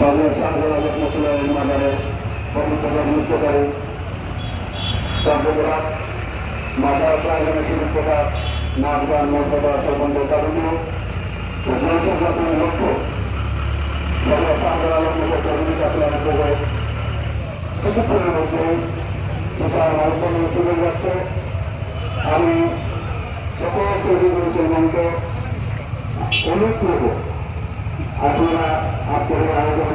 বাংলাদেশ আন্দোলন রহমতুল্লাহ মাদারের পবিত্র মুক্ত করে চট্টগ্রাম মাদার প্রাঙ্গনে শুরু করা নাচ গান মর্যাদা সম্বন্ধ কারণে জনসংখ্যাপনের লক্ষ্য। বাংলাদেশ আন্দোলন রহমতুল্লাহ কর্মী চাকরি করে কিছুক্ষণের মধ্যে বিশাল আলোচনা অনুরোধ করব। আপনারা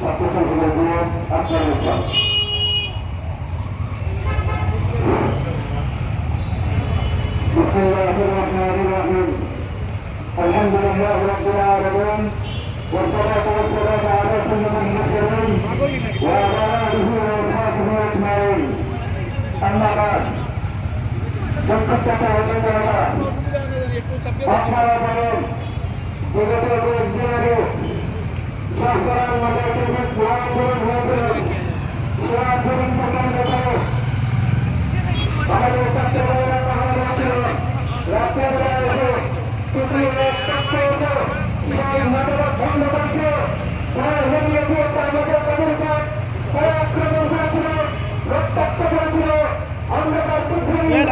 ছাত্র সংসদের দিবস আপনার ইসলাম بسم الله الرحمن الرحيم الحمد لله رب العالمين والصلاة والسلام على سيد المرسلين وعلى آله وأصحابه أجمعين أما بعد প্রত্যেকটা অভিজ্ঞতা আপনারা বলেন বিগত কয়েকদিন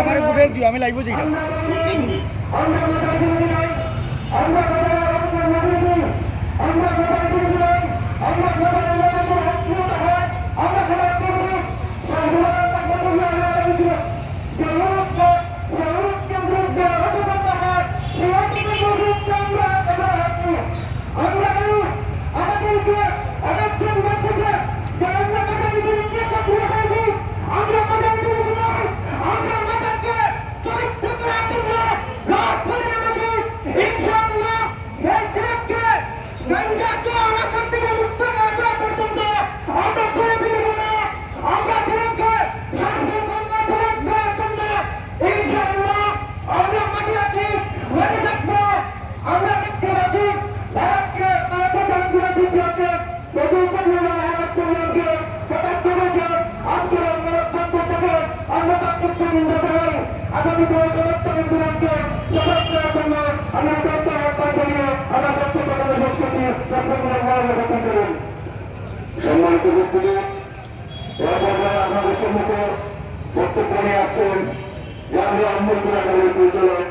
আমার ফুটেজ দিও আমি লাইভ যেটা আমরা মাথায় দিয়ে নাই আমরা মাথায় আমরা মাথায় দিই আমরা সম্মানিত পর্যায়ে আপনাদের সম্মুখে বক্তব্য নিয়ে আসছেন জাতীয় আন্দোলন পরিচালক